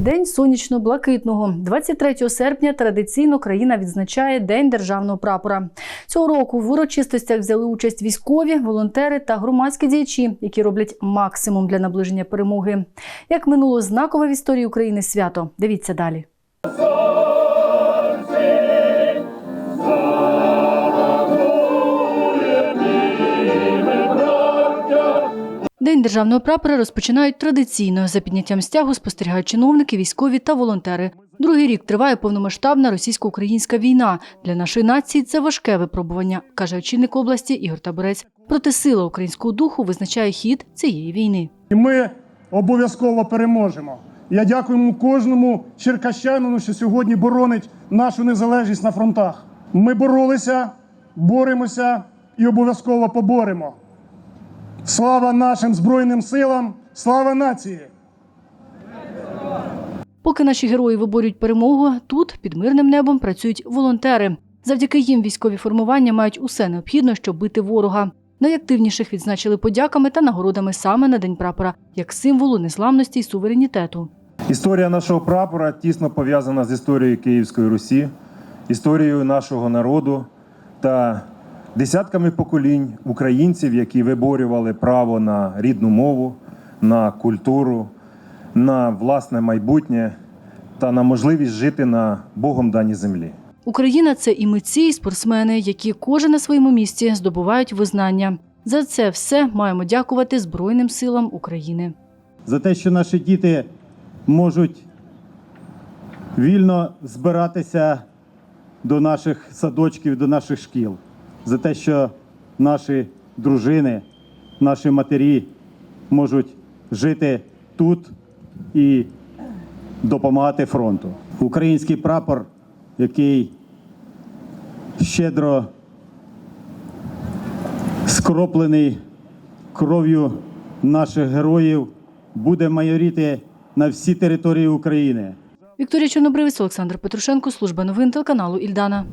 День сонячно-блакитного. 23 серпня традиційно країна відзначає День державного прапора. Цього року в урочистостях взяли участь військові, волонтери та громадські діячі, які роблять максимум для наближення перемоги. Як минуло знакове в історії України свято. Дивіться далі. День державного прапора розпочинають традиційно за підняттям стягу спостерігають чиновники, військові та волонтери. Другий рік триває повномасштабна російсько-українська війна. Для нашої нації це важке випробування, каже очільник області Ігор Таборець. Проте сила українського духу визначає хід цієї війни. Ми обов'язково переможемо. Я дякую кожному черкащанину, що сьогодні боронить нашу незалежність на фронтах. Ми боролися, боремося і обов'язково поборемо. Слава нашим Збройним силам, слава нації! Поки наші герої виборюють перемогу, тут під мирним небом працюють волонтери. Завдяки їм військові формування мають усе необхідне, щоб бити ворога. Найактивніших відзначили подяками та нагородами саме на День прапора, як символу незламності й суверенітету. Історія нашого прапора тісно пов'язана з історією Київської Русі, історією нашого народу та десятками поколінь українців, які виборювали право на рідну мову, на культуру, на власне майбутнє та на можливість жити на Богом даній землі. Україна це і митці, і спортсмени, які кожен на своєму місці здобувають визнання. За це все маємо дякувати Збройним силам України. за те, що наші діти можуть вільно збиратися до наших садочків, до наших шкіл, за те, що наші дружини, наші матері можуть жити тут і допомагати фронту. Український прапор, який щедро скроплений кров'ю наших героїв, буде майоріти на всій території України. Вікторія Чорнобривець, Олександр Петрушенко, служба новин телеканалу Ільдана.